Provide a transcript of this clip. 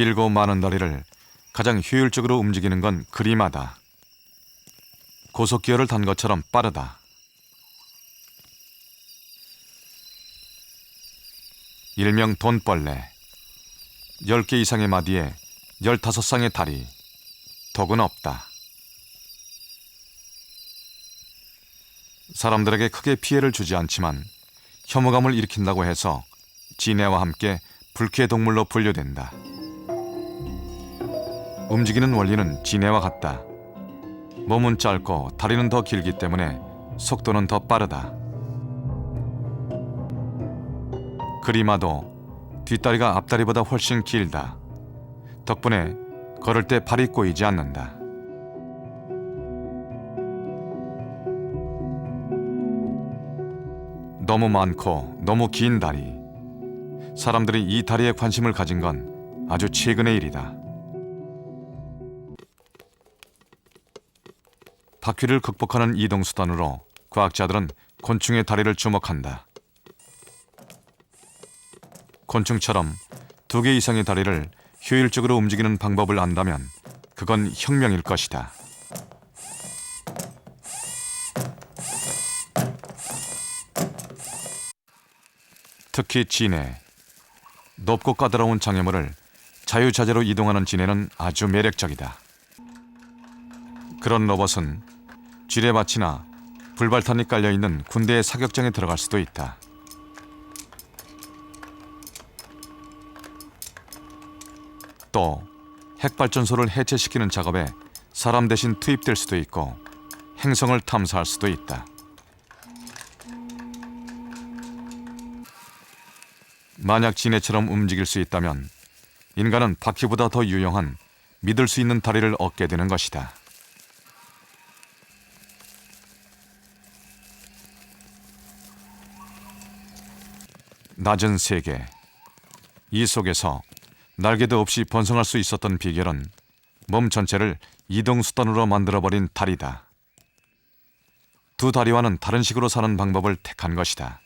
길고 많은 다리를 가장 효율적으로 움직이는 건 그리마다. 고속기어를 단 것처럼 빠르다. 일명 돈벌레. 10개 이상의 마디에 15쌍의 다리. 독은 없다. 사람들에게 크게 피해를 주지 않지만 혐오감을 일으킨다고 해서 진해와 함께 불쾌 동물로 분류된다. 움직이는 원리는 진해와 같다. 몸은 짧고 다리는 더 길기 때문에 속도는 더 빠르다. 그리마도 뒷다리가 앞다리보다 훨씬 길다. 덕분에 걸을 때 발이 꼬이지 않는다. 너무 많고 너무 긴 다리. 사람들이 이 다리에 관심을 가진 건 아주 최근의 일이다. 바퀴를 극복하는 이동 수단으로 과학자들은 곤충의 다리를 주목한다. 곤충처럼 두 개 이상의 다리를 효율적으로 움직이는 방법을 안다면 그건 혁명일 것이다. 특히 진해. 높고 까다로운 장애물을 자유자재로 이동하는 진해는 아주 매력적이다. 그런 로봇은 지뢰밭이나 불발탄이 깔려 있는 군대의 사격장에 들어갈 수도 있다. 또 핵발전소를 해체시키는 작업에 사람 대신 투입될 수도 있고 행성을 탐사할 수도 있다. 만약 진해처럼 움직일 수 있다면 인간은 바퀴보다 더 유용한 믿을 수 있는 다리를 얻게 되는 것이다. 낮은 세계. 이 속에서 날개도 없이 번성할 수 있었던 비결은 몸 전체를 이동 수단으로 만들어버린 다리다. 두 다리와는 다른 식으로 사는 방법을 택한 것이다.